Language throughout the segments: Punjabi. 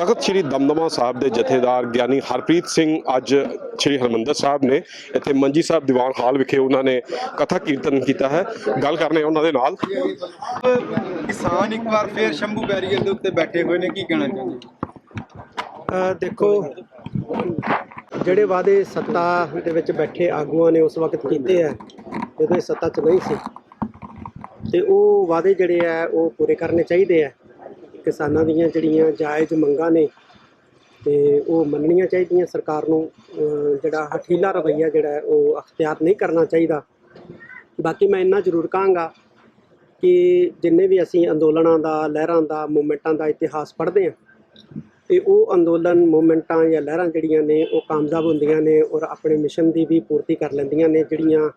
ਤਖਤ ਸ੍ਰੀ ਦਮਦਮਾ ਸਾਹਿਬ ਦੇ ਜਥੇਦਾਰ ਗਿਆਨੀ ਹਰਪ੍ਰੀਤ ਸਿੰਘ ਅੱਜ ਸ੍ਰੀ ਹਰਮੰਦਰ ਸਾਹਿਬ ਨੇ ਇੱਥੇ ਮੰਜੀ ਸਾਹਿਬ ਦੀਵਾਨ ਹਾਲ ਵਿਖੇ ਉਹਨਾਂ ਨੇ ਕਥਾ ਕੀਰਤਨ ਕੀਤਾ ਹੈ। ਗੱਲ ਕਰਨੇ ਉਹਨਾਂ ਦੇ ਨਾਲ। ਕਿਸਾਨ ਇੱਕ ਵਾਰ ਫੇਰ ਸ਼ੰਭੂ ਬੈਰੀਅਰ ਦੇ ਉੱਤੇ ਬੈਠੇ ਹੋਏ ਨੇ ਕੀ ਕਹਿਣਾ ਚਾਹੁੰਦੇ? ਦੇਖੋ ਜਿਹੜੇ ਵਾਅਦੇ ਸੱਤਾ ਦੇ ਵਿੱਚ ਬੈਠੇ ਆਗੂਆਂ ਨੇ ਉਸ ਵਕਤ ਕੀਤੇ ਆ ਜਦੋਂ ਇਹ ਸੱਤਾ 'ਚ ਨਹੀਂ ਸੀ ਤੇ ਉਹ ਵਾਅਦੇ ਜਿਹੜੇ ਆ ਉਹ ਪੂਰੇ ਕਰਨੇ ਚਾਹੀਦੇ ਆ। ਕਿਸਾਨਾਂ ਦੀਆਂ ਜਿਹੜੀਆਂ ਜਾਇਜ਼ ਮੰਗਾਂ ਨੇ ਤੇ ਉਹ ਮੰਨਣੀਆਂ ਚਾਹੀਦੀਆਂ ਸਰਕਾਰ ਨੂੰ ਜਿਹੜਾ ਹਠੀਲਾ ਰਵੱਈਆ ਜਿਹੜਾ ਉਹ ਅਖਤਿਆਰ ਨਹੀਂ ਕਰਨਾ ਚਾਹੀਦਾ। ਬਾਕੀ ਮੈਂ ਇੰਨਾ ਜ਼ਰੂਰ ਕਹਾਂਗਾ ਕਿ ਜਿੰਨੇ ਵੀ ਅਸੀਂ ਅੰਦੋਲਨਾਂ ਦਾ, ਲਹਿਰਾਂ ਦਾ, ਮੂਵਮੈਂਟਾਂ ਦਾ ਇਤਿਹਾਸ ਪੜ੍ਹਦੇ ਹਾਂ, ਤੇ ਉਹ ਅੰਦੋਲਨ, ਮੂਵਮੈਂਟਾਂ ਜਾਂ ਲਹਿਰਾਂ ਜਿਹੜੀਆਂ ਨੇ, ਉਹ ਕਾਮਯਾਬ ਹੁੰਦੀਆਂ ਨੇ ਔਰ ਆਪਣੇ ਮਿਸ਼ਨ ਦੀ ਵੀ ਪੂਰਤੀ ਕਰ ਲੈਂਦੀਆਂ ਨੇ, ਜਿਹੜੀਆਂ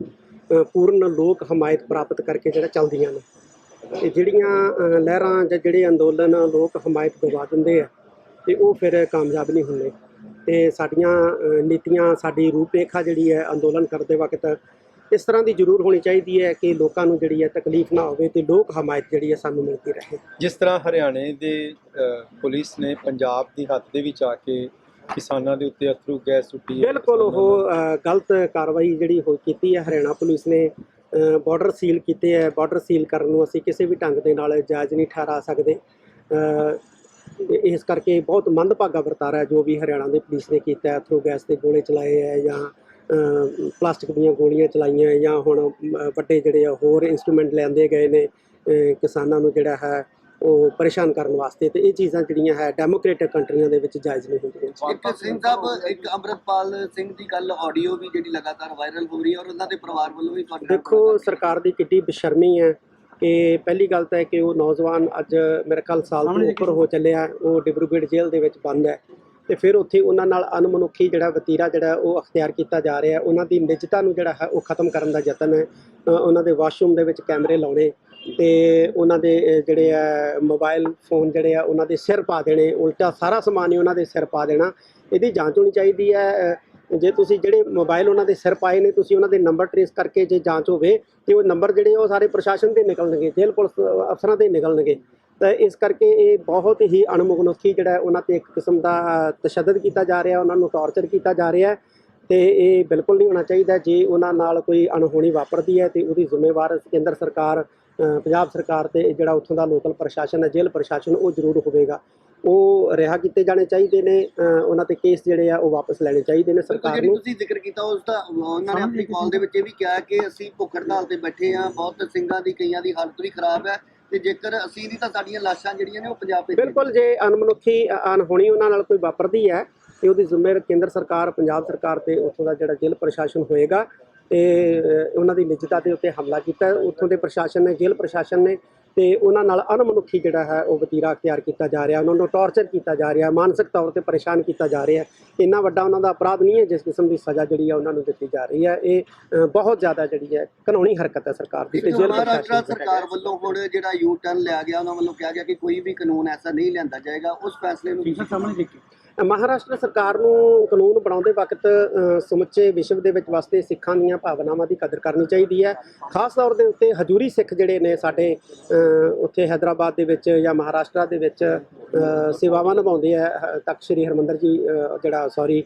ਪੂਰਨ ਲੋਕ ਹਮਾਇਤ ਪ੍ਰਾਪਤ ਕਰਕੇ ਜਿਹੜਾ ਚੱਲਦੀਆਂ ਨੇ। ਤੇ ਜਿਹੜੀਆਂ ਲਹਿਰਾਂ ਜਾਂ ਜਿਹੜੇ ਅੰਦੋਲਨ ਲੋਕ ਹਮਾਇਤ ਗਵਾ ਦਿੰਦੇ ਆ ਤੇ ਉਹ ਫਿਰ ਕਾਮਯਾਬ ਨਹੀਂ ਹੁੰਦੇ। ਤੇ ਸਾਡੀਆਂ ਨੀਤੀਆਂ ਸਾਡੀ ਰੂਪਰੇਖਾ ਜਿਹੜੀ ਹੈ ਅੰਦੋਲਨ ਕਰਦੇ ਵਕਤ ਇਸ ਤਰ੍ਹਾਂ ਦੀ ਜ਼ਰੂਰ ਹੋਣੀ ਚਾਹੀਦੀ ਹੈ ਕਿ ਲੋਕਾਂ ਨੂੰ ਜਿਹੜੀ ਹੈ ਤਕਲੀਫ ਨਾ ਹੋਵੇ ਤੇ ਲੋਕ ਹਮਾਇਤ ਜਿਹੜੀ ਹੈ ਸਾਨੂੰ ਮਿਲਦੀ ਰਹੇ। ਜਿਸ ਤਰ੍ਹਾਂ ਹਰਿਆਣੇ ਦੇ ਪੁਲਿਸ ਨੇ ਪੰਜਾਬ ਦੀ ਹੱਦ ਦੇ ਵਿੱਚ ਆ ਕੇ ਕਿਸਾਨਾਂ ਦੇ ਉੱਤੇ ਅਥਰੂ ਗੈਸ ਸੁੱਟੀ ਬਿਲਕੁਲ ਉਹ ਗਲਤ ਕਾਰਵਾਈ ਜਿਹੜੀ ਹੋ ਕੀਤੀ ਹੈ ਹਰਿਆਣਾ ਪੁਲਿਸ ਨੇ ਬਾਰਡਰ ਸੀਲ ਕੀਤੇ ਹੈ ਬਾਰਡਰ ਸੀਲ ਕਰਨ ਨੂੰ ਅਸੀਂ ਕਿਸੇ ਵੀ ਢੰਗ ਦੇ ਨਾਲ ਜਾਇਜ਼ ਨਹੀਂ ਠਹਿਰਾ ਸਕਦੇ। ਇਸ ਕਰਕੇ ਬਹੁਤ ਮੰਦਭਾਗਾ ਵਰਤਾਰਾ ਹੈ ਜੋ ਵੀ ਹਰਿਆਣਾ ਦੀ ਪੁਲਿਸ ਨੇ ਕੀਤਾ ਹੈ ਥਰੂ ਗੈਸ ਦੇ ਗੋਲੇ ਚਲਾਏ ਹੈ ਜਾਂ ਪਲਾਸਟਿਕ ਦੀਆਂ ਗੋਲੀਆਂ ਚਲਾਈਆਂ ਜਾਂ ਹੁਣ ਵੱਡੇ ਜਿਹੜੇ ਆ ਹੋਰ ਇਨਸਟਰੂਮੈਂਟ ਲੈਂਦੇ ਗਏ ਨੇ ਕਿਸਾਨਾਂ ਨੂੰ ਜਿਹੜਾ ਹੈ ਉਹ ਪਰੇਸ਼ਾਨ ਕਰਨ ਵਾਸਤੇ ਤੇ ਇਹ ਚੀਜ਼ਾਂ ਜਿਹੜੀਆਂ ਹੈ ਡੈਮੋਕ੍ਰੇਟਿਕ ਕੰਟਰੀਆਂ ਦੇ ਵਿੱਚ ਜਾਇਜ਼ ਨਹੀਂ ਹੁੰਦੀਆਂ। ਇੱਕ ਸਿੰਘ ਸਾਹਿਬ ਇੱਕ ਅੰਮ੍ਰਿਤਪਾਲ ਸਿੰਘ ਦੀ ਕੱਲ ਆਡੀਓ ਵੀ ਜਿਹੜੀ ਲਗਾਤਾਰ ਵਾਇਰਲ ਹੋ ਰਹੀ ਹੈ ਔਰ ਉਹਨਾਂ ਦੇ ਪਰਿਵਾਰ ਵੱਲੋਂ ਵੀ ਦੇਖੋ ਸਰਕਾਰ ਦੀ ਕਿੱਡੀ ਬੇਸ਼ਰਮੀ ਹੈ ਕਿ ਪਹਿਲੀ ਗੱਲ ਤਾਂ ਹੈ ਕਿ ਉਹ ਨੌਜਵਾਨ ਅੱਜ ਮੇਰੇ ਖਿਆਲ ਸਾਲ ਤੋਂ ਉੱਪਰ ਹੋ ਚੱਲਿਆ ਉਹ ਡਿਬਰੂਗੜ੍ਹ ਜੇਲ੍ਹ ਦੇ ਵਿੱਚ ਬੰਦ ਹੈ ਤੇ ਫਿਰ ਉੱਥੇ ਉਹਨਾਂ ਨਾਲ ਅਨਮਨੁੱਖੀ ਜਿਹੜਾ ਵਤੀਰਾ ਜਿਹੜਾ ਉਹ ਅਖਤਿਆਰ ਕੀਤਾ ਜਾ ਰਿਹਾ ਹੈ। ਉਹਨਾਂ ਦੀ ਨਿਜਤਾ ਨੂੰ ਜਿਹੜਾ ਹੈ ਉਹ ਖਤਮ ਕਰਨ ਦਾ ਯਤਨ ਹੈ। ਉਹਨਾਂ ਦੇ ਵਾਸ਼ਰੂਮ ਦੇ ਵਿੱਚ ਕੈਮਰੇ ਲਾਉਣੇ ਤੇ ਉਹਨਾਂ ਦੇ ਜਿਹੜੇ ਆ ਮੋਬਾਈਲ ਫੋਨ ਜਿਹੜੇ ਆ, ਉਹਨਾਂ ਦੇ ਸਿਰ ਪਾ ਦੇਣੇ, ਉਲਟਾ ਸਾਰਾ ਸਮਾਨ ਹੀ ਉਹਨਾਂ ਦੇ ਸਿਰ ਪਾ ਦੇਣਾ। ਇਹਦੀ ਜਾਂਚ ਹੋਣੀ ਚਾਹੀਦੀ ਹੈ ਜੇ ਤੁਸੀਂ ਜਿਹੜੇ ਮੋਬਾਈਲ ਉਹਨਾਂ ਦੇ ਸਿਰ ਪਾਏ ਨੇ, ਤੁਸੀਂ ਉਹਨਾਂ ਦੇ ਨੰਬਰ ਟ੍ਰੇਸ ਕਰਕੇ ਜੇ ਜਾਂਚ ਹੋਵੇ, ਤੇ ਉਹ ਨੰਬਰ ਜਿਹੜੇ ਆ, ਉਹ ਸਾਰੇ ਪ੍ਰਸ਼ਾਸਨ ਦੇ ਨਿਕਲਣਗੇ, ਜੇਲ੍ਹ ਪੁਲਿਸ ਅਫਸਰਾਂ ਦੇ ਨਿਕਲਣਗੇ। ਤਾਂ ਇਸ ਕਰਕੇ ਇਹ ਬਹੁਤ ਹੀ ਅਣਮਨੁੱਖੀ ਜਿਹੜਾ ਉਹਨਾਂ ਤੇ ਇੱਕ ਕਿਸਮ ਦਾ ਤਸ਼ੱਦਦ ਕੀਤਾ ਜਾ ਰਿਹਾ, ਉਹਨਾਂ ਨੂੰ ਟਾਰਚਰ ਕੀਤਾ ਜਾ ਰਿਹਾ ਹੈ। ਤੇ ਇਹ ਬਿਲਕੁਲ ਨਹੀਂ ਹੋਣਾ ਚਾਹੀਦਾ, ਜੇ ਉਹਨਾਂ ਨਾਲ ਕੋਈ ਅਣਹੋਣੀ ਵਾਪਰਦੀ ਹੈ, ਤੇ ਉਹਦੀ ਜ਼ਿੰਮੇਵਾਰ ਕੇਂਦਰ ਸਰਕਾਰ ਪੰਜਾਬ ਸਰਕਾਰ ਤੇ ਜਿਹੜਾ ਉੱਥੋਂ ਦਾ ਲੋਕਲ ਪ੍ਰਸ਼ਾਸਨ ਹੈ ਜੇਲ੍ਹ ਪ੍ਰਸ਼ਾਸਨ ਉਹ ਜ਼ਰੂਰ ਹੋਵੇਗਾ। ਉਹ ਰਿਹਾ ਕੀਤੇ ਜਾਣੇ ਚਾਹੀਦੇ ਨੇ ਉਹਨਾਂ ਤੇ ਕੇਸ ਜਿਹੜੇ ਆ ਉਹ ਵਾਪਸ ਲੈਣੇ ਚਾਹੀਦੇ ਨੇ ਸਰਕਾਰ ਜਿਹੜੀ ਨੂੰ। ਤੁਸੀਂ ਜ਼ਿਕਰ ਕੀਤਾ ਉਸ ਦਾ ਉਹਨਾਂ ਨੇ ਆਪਣੀ ਕਾਲ ਦੇ ਵਿੱਚ ਇਹ ਵੀ ਕਿਹਾ ਕਿ ਅਸੀਂ ਭੁੱਖ ਹੜਤਾਲ ਤੇ ਬੈਠੇ ਆ ਬਹੁਤ ਸਿੰਘਾਂ ਦੀ ਕਈਆਂ ਦੀ ਹਾਲਤ ਵੀ ਖਰਾਬ ਹੈ ਤੇ ਜੇਕਰ ਅਸੀਂ ਨਹੀਂ ਤਾਂ ਸਾਡੀਆਂ ਲਾਸ਼ਾਂ ਜਿਹੜੀਆਂ ਨੇ ਉਹ ਪੰਜਾਬ ਵਿੱਚ ਬਿਲਕੁਲ ਜੇ ਅਨਮਨੁੱਖੀ ਅ, ਅਣਹੋਣੀ ਉਹਨਾਂ ਨਾਲ ਕੋਈ ਵਾਪਰਦੀ ਹੈ ਤੇ ਉਹਦੀ ਜ਼ਿੰਮੇਵਾਰ ਕੇਂਦਰ ਸਰਕਾਰ ਪੰਜਾਬ ਸਰਕਾਰ ਤੇ ਉੱਥੋਂ ਦਾ ਜਿਹੜਾ ਜੇਲ੍ਹ ਪ੍ਰਸ਼ਾਸਨ ਹੋਏਗਾ ਤੇ ਅ, ਉਹਨਾਂ ਦੀ ਨਿਜਤਾ ਦੇ ਉੱਤੇ ਹਮਲਾ ਕੀਤਾ। ਉੱਥੋਂ ਦੇ ਪ੍ਰਸ਼ਾਸਨ ਨੇ ਜੇਲ੍ਹ ਪ੍ਰਸ਼ਾਸਨ ਨੇ ਤੇ ਉਹਨਾਂ ਨਾਲ ਅਨਮਨੁੱਖੀ ਜਿਹੜਾ ਹੈ ਉਹ ਵਤੀਰਾ ਅਖਤਿਆਰ ਕੀਤਾ ਜਾ ਰਿਹਾ। ਉਹਨਾਂ ਨੂੰ ਟਾਰਚਰ ਕੀਤਾ ਜਾ ਰਿਹਾ ਮਾਨਸਿਕ ਤੌਰ ਤੇ ਪਰੇਸ਼ਾਨ ਕੀਤਾ ਜਾ ਰਿਹਾ। ਇੰਨਾ ਵੱਡਾ ਉਹਨਾਂ ਦਾ ਅਪਰਾਧ ਨਹੀਂ ਹੈ ਜਿਸ ਕਿਸਮ ਦੀ ਸਜ਼ਾ ਜਿਹੜੀ ਹੈ ਉਹਨਾਂ ਨੂੰ ਦਿੱਤੀ ਜਾ ਰਹੀ ਹੈ। ਇਹ ਬਹੁਤ ਜ਼ਿਆਦਾ ਜਿਹੜੀ ਹੈ ਕਾਨੂੰਨੀ ਹਰਕਤ ਹੈ ਸਰਕਾਰ ਦੀ ਤੇ ਜੇਲ੍ਹ ਪ੍ਰਸ਼ਾਸਨ। ਸਰਕਾਰ ਵੱਲੋਂ ਹੁਣ ਜਿਹੜਾ ਯੂ ਟਰਨ ਲਿਆ ਗਿਆ ਉਹਨਾਂ ਵੱਲੋਂ ਕਿਹਾ ਗਿਆ ਕਿ ਕੋਈ ਵੀ ਕਾਨੂੰਨ ਐਸਾ ਨਹੀਂ ਲਿਆਂਦਾ ਜਾਏਗਾ। ਉਸ ਫੈਸਲੇ ਨੂੰ ਤੁਸੀਂ ਮਹਾਰਾਸ਼ਟਰ ਸਰਕਾਰ ਨੂੰ ਕਾਨੂੰਨ ਬਣਾਉਂਦੇ ਵਕਤ ਸਮੁੱਚੇ ਵਿਸ਼ਵ ਦੇ ਵਿੱਚ ਵਸਦੇ ਸਿੱਖਾਂ ਦੀਆਂ ਭਾਵਨਾਵਾਂ ਦੀ ਕਦਰ ਕਰਨੀ ਚਾਹੀਦੀ ਹੈ। ਖਾਸ ਤੌਰ ਦੇ ਉੱਤੇ ਹਜੂਰੀ ਸਿੱਖ ਜਿਹੜੇ ਨੇ ਸਾਡੇ ਉੱਥੇ ਹੈਦਰਾਬਾਦ ਦੇ ਵਿੱਚ ਜਾਂ ਮਹਾਰਾਸ਼ਟਰ ਦੇ ਵਿੱਚ ਸੇਵਾਵਾਂ ਨਿਭਾਉਂਦੇ ਆ। ਹ- ਤਖਤ ਸ੍ਰੀ ਹਰਮੰਦਰ ਜੀ ਜਿਹੜਾ ਸੌਰੀ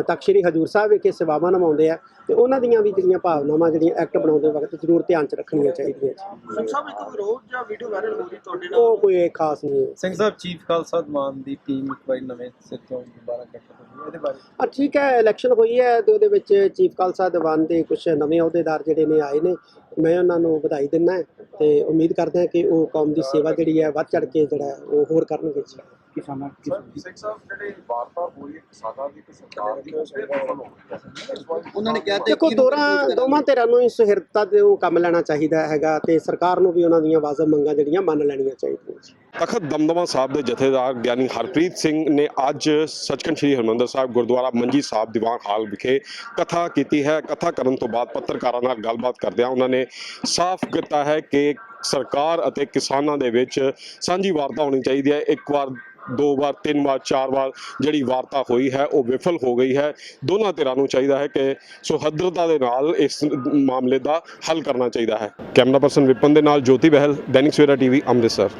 ਤਖਤ ਸ੍ਰੀ ਹਜੂਰ ਸਾਹਿਬ ਵਿਖੇ ਸੇਵਾਵਾਂ ਨਿਭਾਉਂਦੇ ਆ ਤੇ ਉਹਨਾਂ ਦੀਆਂ ਵੀ ਜਿਹੜੀਆਂ ਭਾਵਨਾਵਾਂ ਜਿਹੜੀਆਂ ਐਕਟ ਬਣਾਉਂਦੇ ਵਕਤ ਜ਼ਰੂਰ ਧਿਆਨ 'ਚ ਰੱਖਣੀਆਂ ਚਾਹੀਦੀਆਂ ਜੀ। ਸਾਹਿਬ ਇੱਕ ਵਿਰੋਧ ਜਾਂ ਵੀਡੀਓ ਵਾਇਰਲ ਹੋ ਰਹੀ ਤੁਹਾਡੇ ਉਹ ਕੋਈ ਖਾਸ ਨਹੀਂ ਸਿੰਘ ਸਾਹਿਬ ਚੀਫ ਖਾਲਸਾ ਦੀਵਾਨ ਦੀ ਟੀਮ ਇੱਕ ਵਾਰੀ ਨਵੇਂ ਸਿਰ ਤੋਂ ਦੁਬਾਰਾ ਗਠਨ ਇਹਦੇ ਬਾਰੇ ਆ ਠੀਕ ਹੈ ਇਲੈਕਸ਼ਨ ਹੋਈ ਹੈ ਤੇ ਉਹਦੇ ਵਿੱਚ ਚੀਫ ਖਾਲਸਾ ਦੀਵਾਨ ਦੇ ਕੁਝ ਨਵੇਂ ਅਹੁਦੇਦਾਰ ਜਿਹੜੇ ਨੇ ਆਏ ਨੇ, ਮੈਂ ਉਹਨਾਂ ਨੂੰ ਵਧਾਈ ਦਿੰਦਾ ਹੈ ਤੇ ਉਮੀਦ ਕਰਦੇ ਹਾਂ ਕਿ ਉਹ ਕੌਮ ਦੀ ਸੇਵਾ ਜਿਹੜੀ ਹੈ ਵੱਧ ਚੜ ਕੇ ਜਿਹੜਾ ਉਹ ਹੋਰ ਕਰਨਗੇ। ਕਿਸਾਨਾਂ ਸਿੰਘ ਸਾਹਿਬ ਜਿਹੜੇ ਵਾਰਤਾ ਹੋਈ ਹੈ ਕਿਸਾਨਾਂ ਦੀ ਤੇ ਸਰਕਾਰ ਦੀ ਉਸ ਤੇ ਹੋ ਗਈ ਵਾਰ ਉਹਨਾਂ ਨੇ ਕਿਹਾ ਤੇ ਦੇਖੋ ਦੋਰਾਂ ਦੋਵਾਂ ਧਿਰਾਂ ਨੂੰ ਹੀ ਸੁਹਿਰਦਤਾ ਦੇ ਉਹ ਕੰਮ ਲੈਣਾ ਚਾਹੀਦਾ ਹੈਗਾ ਤੇ ਸਰਕਾਰ ਨੂੰ ਵੀ ਉਹਨਾਂ ਦੀਆਂ ਵਾਜਬ ਮੰਗਾਂ ਜਿਹੜੀਆਂ ਮੰਨ ਲੈਣੀਆਂ ਚਾਹੀਦੀਆਂ ਜੀ। ਤਖਤ ਦਮਦਮਾ ਸਾਹਿਬ ਦੇ ਜਥੇਦਾਰ ਗਿਆਨੀ ਹਰਪ੍ਰੀਤ ਸਿੰਘ ਨੇ ਅੱਜ ਸੱਚਖੰਡ ਸ੍ਰੀ ਹਰਿਮੰਦਰ ਸਾਹਿਬ ਗੁਰਦੁਆਰਾ ਮੰਜੀ ਸਾਹਿਬ ਦੀਵਾਨ ਹਾਲ ਵਿਖੇ ਕਥਾ ਕੀਤੀ ਹੈ। ਕਥਾ ਕਰਨ ਤੋਂ ਬਾਅਦ ਪੱਤਰਕਾਰਾਂ ਨਾਲ ਗੱਲਬਾਤ ਕਰਦਿਆਂ ਉਹਨਾਂ ਨੇ ਸਾਫ਼ ਕੀਤਾ ਹੈ ਕਿ ਸਰਕਾਰ ਅਤੇ ਕਿਸਾਨਾਂ ਦੇ ਵਿੱਚ ਸਾਂਝੀ ਵਾਰਤਾ ਹੋਣੀ ਚਾਹੀਦੀ ਹੈ। ਇੱਕ ਵਾਰ ਦੋ ਵਾਰ, ਤਿੰਨ ਵਾਰ, ਚਾਰ ਵਾਰ ਜਿਹੜੀ ਵਾਰਤਾ ਹੋਈ ਹੈ, ਉਹ ਵਿਫਲ ਹੋ ਗਈ ਹੈ। ਦੋਨਾਂ ਧਿਰਾਂ ਨੂੰ ਚਾਹੀਦਾ ਹੈ ਕਿ ਸੁਹੱਦਰਤਾ ਦੇ ਨਾਲ ਇਸ ਮਾਮਲੇ ਦਾ ਹੱਲ ਕਰਨਾ ਚਾਹੀਦਾ ਹੈ। ਕੈਮਰਾ ਪਰਸਨ ਵਿਪਨ ਦੇ ਨਾਲ ਜੋਤੀ ਬਹਿਲ, ਦੈਨਿਕ ਸਵੇਰਾ ਟੀਵੀ, ਅੰਮ੍ਰਿਤਸਰ।